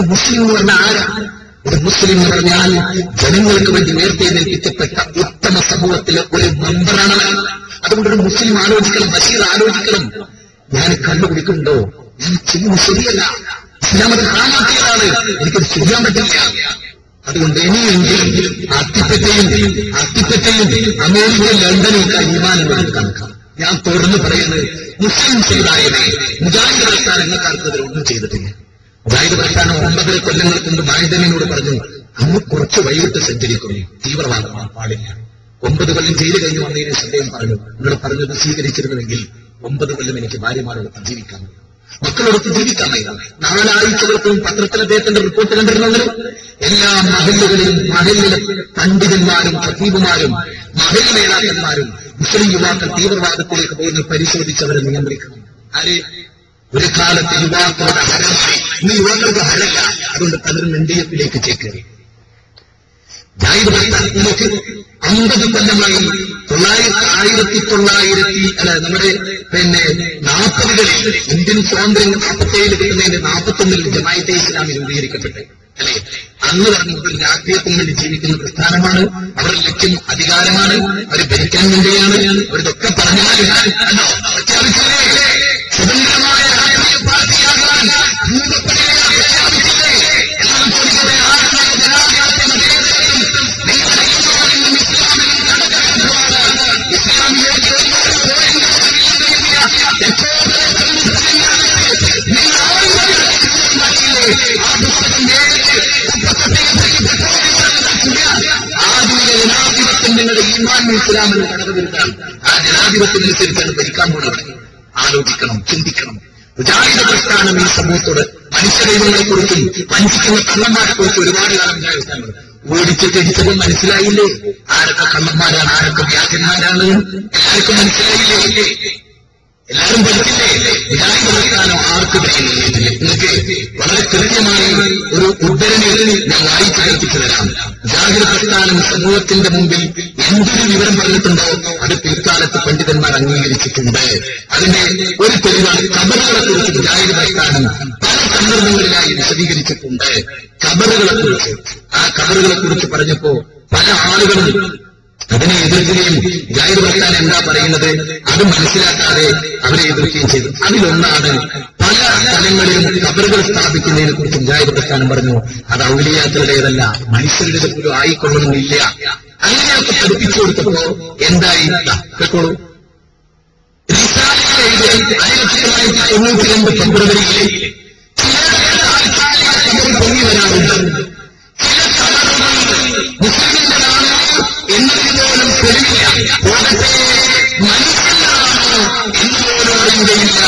ഒരു മുസ്ലിം എന്ന് പറഞ്ഞാൽ ആരാ? ഒരു മുസ്ലിം എന്ന് പറഞ്ഞാൽ ജനങ്ങൾക്ക് വേണ്ടി നേരത്തെ നിൽപ്പിക്കപ്പെട്ട ഉത്തമ സമൂഹത്തിലെ ഒരു മെമ്പറാണ് അതുകൊണ്ട് ഒരു മുസ്ലിം ആലോചിക്കണം ബഷീർ ആലോചിക്കണം. ഞാൻ കണ്ടുപിടിക്കുന്നുണ്ടോ? ഞാൻ ചെയ്യുന്നത് ശരിയല്ല. ഇസ്ലാമത് കാണാത്തതാണ് എനിക്കത് ചെയ്യാൻ പറ്റില്ല. അതുകൊണ്ട് ഇനിയെങ്കിലും അത്തിപ്പറ്റയും അത്തിപ്പറ്റയും അമേരിക്ക ലണ്ടനും അഭിമാനങ്ങൾ കണക്കാം ഞാൻ തുടർന്ന് പറയുന്നത് മുസ്ലിം സമുദായമേ മുജാഹിദ് പ്രസ്ഥാനം എങ്ങൾക്കാർക്കെതിരെ ഒന്നും ചെയ്തിട്ടില്ല. മുജാഹിദ് പ്രസ്ഥാനം ഒമ്പതര കൊല്ലങ്ങൾക്ക് മുമ്പ് ബായുധനോട് പറഞ്ഞു അന്ന് കുറച്ച് വൈകിട്ട് സഞ്ചരിക്കുന്നു. തീവ്രവാദമാണ് പാടില്ല. ഒമ്പത് കൊല്ലം ജയിൽ കഴിഞ്ഞ് വന്നതിന് ശ്രദ്ധയും പറഞ്ഞു. നിങ്ങൾ പറഞ്ഞത് സ്വീകരിച്ചിരുന്നുവെങ്കിൽ ഒമ്പത് കൊല്ലം എനിക്ക് ഭാര്യമാരോടൊപ്പം ജീവിക്കാൻ മക്കളോടൊപ്പം ജീവിക്കാമായിരുന്നു നാലാഴ്ചകൾക്കും പത്രത്തിൽ അദ്ദേഹത്തിന്റെ റിപ്പോർട്ട് കണ്ടിരുന്നവരും എല്ലാ മഹല്ലുകളിലും മഹല്ലിലെ പണ്ഡിതന്മാരും സജീവുമാരും മഹൽ നേതാക്കന്മാരും മുസ്ലിം യുവാക്കൾ തീവ്രവാദത്തിലേക്ക് പോയി പരിശോധിച്ചവരെ നിയന്ത്രിക്കണം ആരെ? ഒരു കാലത്ത് യുവാക്കളുടെ ഹരമായി ഇന്ന് യുവാക്കൾക്ക് ഹരല്ല അതുകൊണ്ട് പലരും എൻ എഫിലേക്ക് ചേക്കേറി. ജാഹിദ് പ്രസ്ഥാനത്തിലേക്ക് അമ്പത് കൊല്ലമായി തൊള്ളായിരത്തി ആയിരത്തി തൊള്ളായിരത്തി അല്ല നമ്മുടെ പിന്നെ നാൽപ്പതുകളിൽ ഇന്ത്യൻ സ്വാതന്ത്ര്യം നാൽപ്പത്തേഴ് കിട്ടുന്നതിന്റെ നാൽപ്പത്തൊന്നിൽ ജമായത്തെ ഇസ്ലാമി രൂപീകരിക്കപ്പെട്ടു അല്ലെ? അന്ന് ഒരു രാഷ്ട്രീയത്തിന് വേണ്ടി ജീവിക്കുന്ന പ്രസ്ഥാനമാണ്. അവരുടെ ലക്ഷ്യം അധികാരമാണ്. അവർ ഭരിക്കാൻ വേണ്ടിയാണ്. അവരിതൊക്കെ പറഞ്ഞാൽ കണ്ടോ? ഈമാൻ ഇസ്ലാമിന് കടകവിരുത്താണ് ആ ജനാധിപത്യത്തിനനുസരിച്ചാണ് ഭരിക്കാൻ പോകുന്നത് ആലോചിക്കണം ചിന്തിക്കണം. മുജാഹിദ പ്രസ്ഥാനം ഈ സമൂഹത്തോട് മനുഷ്യദൈവങ്ങളെ കുറിച്ചും വഞ്ചിക്കുന്ന കള്ളന്മാരെ കുറിച്ചും ഒരുപാട് കാലം വിചാരിച്ചാണ് ഓടിച്ച് തിരിച്ചത് മനസ്സിലായില്ലേ? ആരൊക്കെ കള്ളന്മാരാണ് ആരൊക്കെ വ്യാജന്മാരാണ് എല്ലാവർക്കും മനസ്സിലായില്ലേ? എല്ലാവരും പഠിക്കില്ലേ വിചാരിച്ച പ്രസ്ഥാനം ആർക്ക് നിങ്ങൾക്ക് വളരെ കൃത്യമായ ഒരു ഉദ്ധരണി ഞാൻ വായിച്ചു കേൾപ്പിച്ചു തരാം ജാഹിർ പ്രസ്ഥാനം സമൂഹത്തിന്റെ മുമ്പിൽ എന്തൊരു വിവരം പറഞ്ഞിട്ടുണ്ടോ? അത് പിൽക്കാലത്ത് പണ്ഡിതന്മാർ അംഗീകരിച്ചിട്ടുണ്ട്. അതിന്റെ ഒരു തെളിവാണ് കബറുകളെ കുറിച്ച് ജാഹിർ പ്രസ്ഥാനം പല സന്ദർഭങ്ങളിലായി വിശദീകരിച്ചിട്ടുണ്ട്. കബറുകളെ കുറിച്ച് ആ കബറുകളെ കുറിച്ച് പറഞ്ഞപ്പോ പല ആളുകളും അതിനെ എതിർക്കുകയും ജാഹിർ പ്രസ്ഥാനം എന്താ പറയുന്നത്? അത് മനസ്സിലാക്കാതെ അവരെ എതിർക്കുകയും ചെയ്തു. അതിലൊന്നാണ് പല സ്ഥലങ്ങളിലും കബറുകൾ സ്ഥാപിക്കുന്നതിനെ കുറിച്ചും ജാഹിർ പ്രസ്ഥാനം പറഞ്ഞു. അത് ഔലിയാക്കളുടേതല്ല മനുഷ്യരുടെ പോലും ആയിക്കൊള്ളണമെന്നില്ല അങ്ങനെയൊക്കെ പഠിപ്പിച്ചു കൊടുത്തപ്പോ എന്തായി? കേട്ടോളൂ. ആയിരത്തി തൊള്ളായിരത്തി തൊണ്ണൂറ്റി രണ്ട് ഫെബ്രുവരിയിൽ പൊങ്ങി വരാറുണ്ട്. ചില മുസ്ലിമിന്റെയാണോ എന്നതിൽ പോലും തെളിവില്ല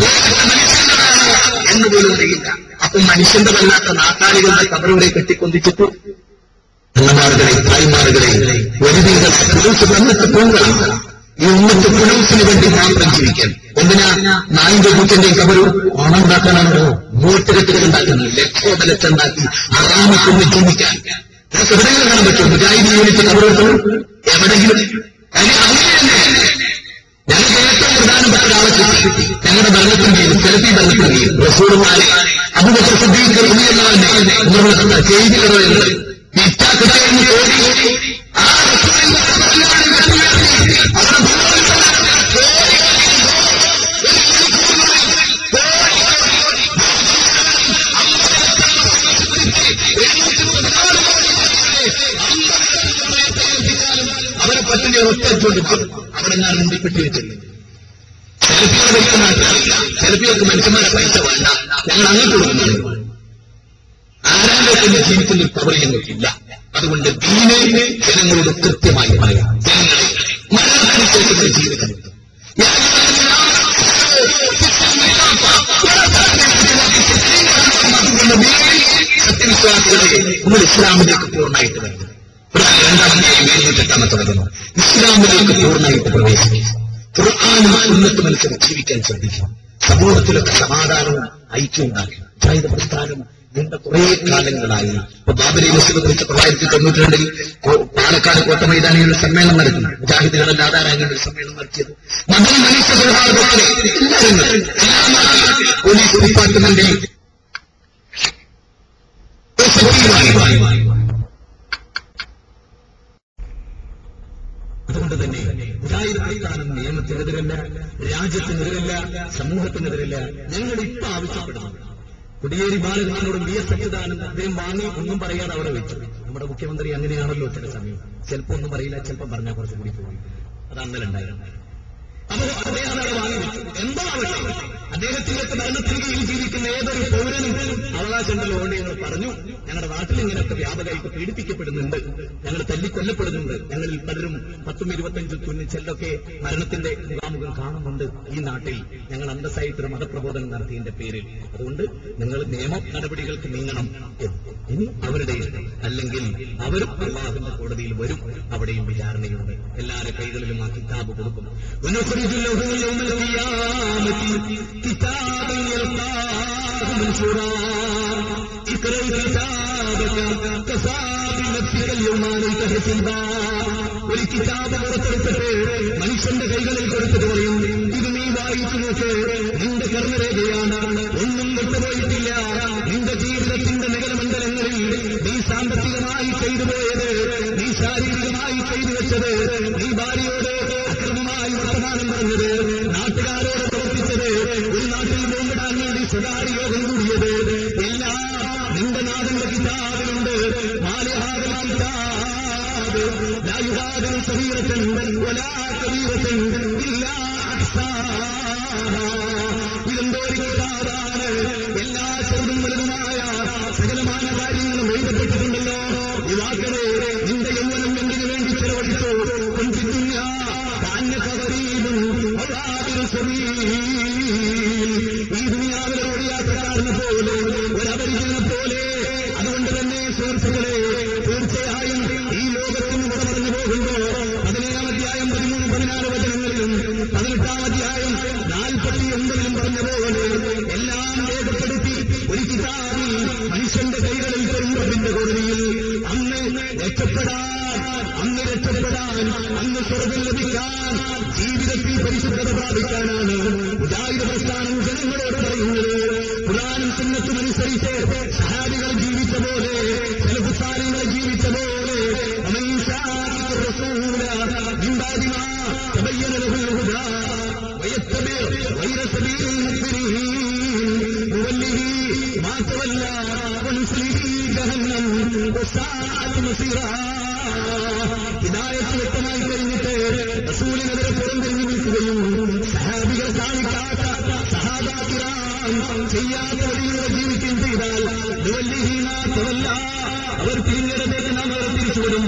പോകട്ടെ മനുഷ്യന്റെതാണോ എന്ന് പോലും അറിയില്ല അപ്പൊ മനുഷ്യന്റെതല്ലാത്ത നാട്ടാളികളുടെ കബറുകളെ കെട്ടിക്കൊന്നിച്ചിട്ട് അമ്മമാറുകളെ തായ്മാറുകളെ ഒരു നിങ്ങൾ പുലൂസ് വന്നിട്ട് പോവുകയാണ്. ഈ ഉമ്മത്ത് പുലൂസിന് വേണ്ടി മാത്രം ജീവിക്കാൻ എന്തിനാ? നായിന്റെ കൂറ്റന്റെയും കബരു പണം വോട്ട് കെട്ടുകൾ ഉണ്ടാക്കുന്നത് ലക്ഷോപലക്ഷണ്ടാക്കി അറാമക്കൊന്ന് ജീവിക്കാൻ. നമുക്ക് എവിടെയെങ്കിലും കാണാൻ പറ്റുമോ? മുജാഹിദ് യൂണിറ്റ് കബറെടുത്തു. എവിടെയെങ്കിലും? ഞങ്ങൾക്ക് ഏറ്റവും പ്രധാനപ്പെട്ട ഒരാളെ ഞങ്ങളുടെ ഭരണത്തിന്റെയും സെൽഫി ഭരണത്തിന്റെയും റളിയല്ലാഹു അവരെ പട്ടിണി ചോദിക്കും അവിടെ ഞാൻ മുണ്ടിപ്പെട്ടി വെച്ചിട്ടുണ്ട് വയ്ക്കുന്ന ആൾക്കാരില്ല. സെൽഫിയൊക്കെ മനുഷ്യന്മാരെ പൈസ വേണ്ട. ഞങ്ങൾ അങ്ങോട്ട് കൊടുക്കുന്നു ആരാധകന്റെ ജീവിതത്തിൽ പവർ ഞങ്ങൾക്കില്ല. അതുകൊണ്ട് ദീനയിലെ ജനങ്ങളോട് കൃത്യമായി പറയാം. ജനങ്ങളെ മരണത്തിന് ജീവിതം സത്യവിശ്വാസികളെ നമ്മൾ ഇസ്ലാമിലേക്ക് പൂർണമായിട്ട് വരുന്നു ഖുർആൻ രണ്ടാമത്തെ എഴുന്നൂറ്റെട്ടാമത്തെ വരുന്നു ഇസ്ലാമിലേക്ക് പൂർണമായിട്ട് പ്രവേശിക്കും ഖുർആാനും ഉന്നത്ത് ജീവിക്കാൻ ശ്രദ്ധിക്കണം സമൂഹത്തിലൊക്കെ സമാധാനവും ഐക്യവും ഉണ്ടാക്കണം ജാഹിദ പ്രസ്ഥാനം നീണ്ട കുറെ കാലങ്ങളായി. ഇപ്പൊ ബാബരി മസ്ജിദെ കുറിച്ച് തൊള്ളായിരത്തി തൊണ്ണൂറ്റി രണ്ടിൽ പാലക്കാട് കോട്ട മൈതാനിയിൽ സമ്മേളനം നടത്തി മുജാഹിദുകളുടെ ആധാരാകേണ്ട ഒരു സമ്മേളനം നടത്തിയത്. മതം മനുഷ്യ സലാമാക്കി പോലീസ് ഡിപ്പാർട്ട്മെന്റിൽ സജീവമായി അതുകൊണ്ട് തന്നെ മുജാഹിദ് പ്രസ്ഥാനം നിയമത്തിനെതിരല്ല രാജ്യത്തിനെതിരല്ല സമൂഹത്തിനെതിരല്ല. ഞങ്ങൾ ഇപ്പൊ ആവശ്യപ്പെടുന്നു. കുടിയേരി ബാലകൃഷ്ണനോടും വി എസ് അച്യുതാനന്ദൻ അദ്ദേഹം വാങ്ങി ഒന്നും പറയാതെ അവിടെ വെച്ചു. നമ്മുടെ മുഖ്യമന്ത്രി അങ്ങനെയാണല്ലോ ചില സമയം. ചിലപ്പോ ഒന്നും പറയില്ല ചിലപ്പോൾ പറഞ്ഞാൽ കുറച്ചുകൂടി പോകും. അത് അങ്ങനെ ഉണ്ടായിരുന്നു. അപ്പോ അദ്ദേഹം അവിടെ വാങ്ങി വെച്ചു. എന്താ ആവട്ടെ അദ്ദേഹത്തിന്റെ ഭരണത്തിന് ജീവിക്കുന്ന ഏതൊരു പൗരനും അവകാശമുണ്ടല്ലോ കൊണ്ട് ഞങ്ങൾ പറഞ്ഞു. ഞങ്ങളുടെ നാട്ടിൽ ഇങ്ങനെയൊക്കെ വ്യാപകമായിട്ട് പീഡിപ്പിക്കപ്പെടുന്നുണ്ട്. ഞങ്ങൾ തല്ലിക്കൊല്ലപ്പെടുന്നുണ്ട്. ഞങ്ങളിൽ പലരും പത്തും ഇരുപത്തഞ്ചും തുന്നിച്ചെല്ലൊക്കെ മരണത്തിന്റെ മുഖാമുഖം കാണുന്നുണ്ട് ഈ നാട്ടിൽ. ഞങ്ങൾ അന്തസ്സായിട്ടൊരു മതപ്രബോധനം നടത്തിയതിന്റെ പേരിൽ. അതുകൊണ്ട് നിങ്ങൾ നിയമ നടപടികൾക്ക് നീങ്ങണം. ഇനി അവരുടെ അല്ലെങ്കിൽ അവരും അള്ളാഹുവിന്റെ കോടതിയിൽ വരും. അവിടെയും വിചാരണയുണ്ട്. എല്ലാവരുടെ കൈകളിലും ആ കിതാബ് കൊടുക്കും. ونخرج له يوم القيامة كتابا يلقاه منشورا اقرأ كتابك كفى بنفسك اليوم عليك حسبا ഒരു കിതാബ് പുറത്തെടുത്തിട്ട് മനുഷ്യന്റെ കൈകളിൽ കൊടുത്തിട്ട് പറയും ഇത് നീ വായിച്ചു നോക്ക് നിന്റെ കർമ്മരേഖയാണ് നാട്ടിൽ ബോംബിടാൻ വേണ്ടി സ്വകാര്യ യോഗം കൂടിയത് എല്ലാം നിന്റെ നാടിന്റെ കിതാബിലുണ്ട്. ഇതെന്തോ ഒരു കിതാബാണ് എല്ലാ ചെറുതും വലുതുമായ സകലമായ കാര്യങ്ങളും എഴുതപ്പെട്ടിട്ടുണ്ടല്ലോ യുവാക്കളെ സുഹൃത്തുക്കളെ രക്ഷപ്പെടാൻ അന്ന് രക്ഷപ്പെടാൻ അന്ന് സ്വർഗം ലഭിക്കാൻ ജീവിതത്തിൽ പരിശുദ്ധത പ്രാപിക്കാനാണ്. ജാതി പ്രസ്ഥാനം ജനങ്ങളോട് പറയുന്നത് ഖുറാനും സുന്നത്തുമനുസരിച്ച് സഹാബികൾ ജീവിച്ച പോലെ ചെലപ്പുസാരങ്ങൾ ജീവിച്ച പോലെ മാറ്റമല്ല ജഹന്നം ഹിദായത്ത് വ്യക്തമായി കഴിഞ്ഞിട്ട് റസൂലിനെതിരെ പുറം നിൽക്കുകയും സഹാബികൾ ചെയ്യാത്ത വഴിയിലൂടെ ജീവിക്കുകയും ചെയ്താൽ ദുവല്ലിഹീനാത്തവല്ല അവർ തിരിഞ്ഞിടത്തേക്ക് നാം അവർ തിരിച്ചുവിടും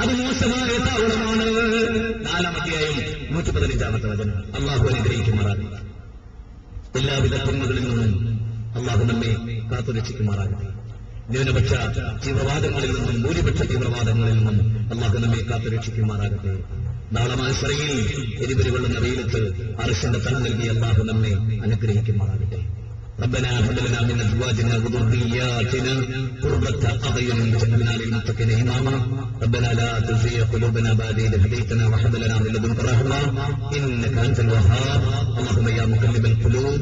അത് മോശമായ താവളമാണ്. നാലാമധ്യായം നൂറ്റി പതിനഞ്ചാമത്തെ വചനം. അള്ളാഹു അനുഗ്രഹിക്കുമാറാണ് എല്ലാവിധ തുമ്മകളിൽ നിന്നും അള്ളാഹു നമ്മെ കാത്തുരക്ഷിക്കുമാറാകട്ടെ ന്യൂനപക്ഷ തീവ്രവാദങ്ങളിൽ നിന്നും ഭൂരിപക്ഷ തീവ്രവാദങ്ങളിൽ നിന്നും അള്ളാഹു നമ്മെ കാത്തുരക്ഷിക്കുമാറാകട്ടെ നാളെ മാസറയിൽ എരിപരി കൊള്ളുന്ന വെയിലത്ത് അർശന്റെ തല നൽകി അള്ളാഹു നമ്മെ അനുഗ്രഹിക്കുമാറാകട്ടെ ربنا هب لنا من ازواجنا وذرياتنا قرة اعين واجعلنا للمتقين اماما ربنا لا تزغ قلوبنا بعد إذ هديتنا وهب لنا من لدنك رحمة انك انت الوهاب اللهم يا مقلب القلوب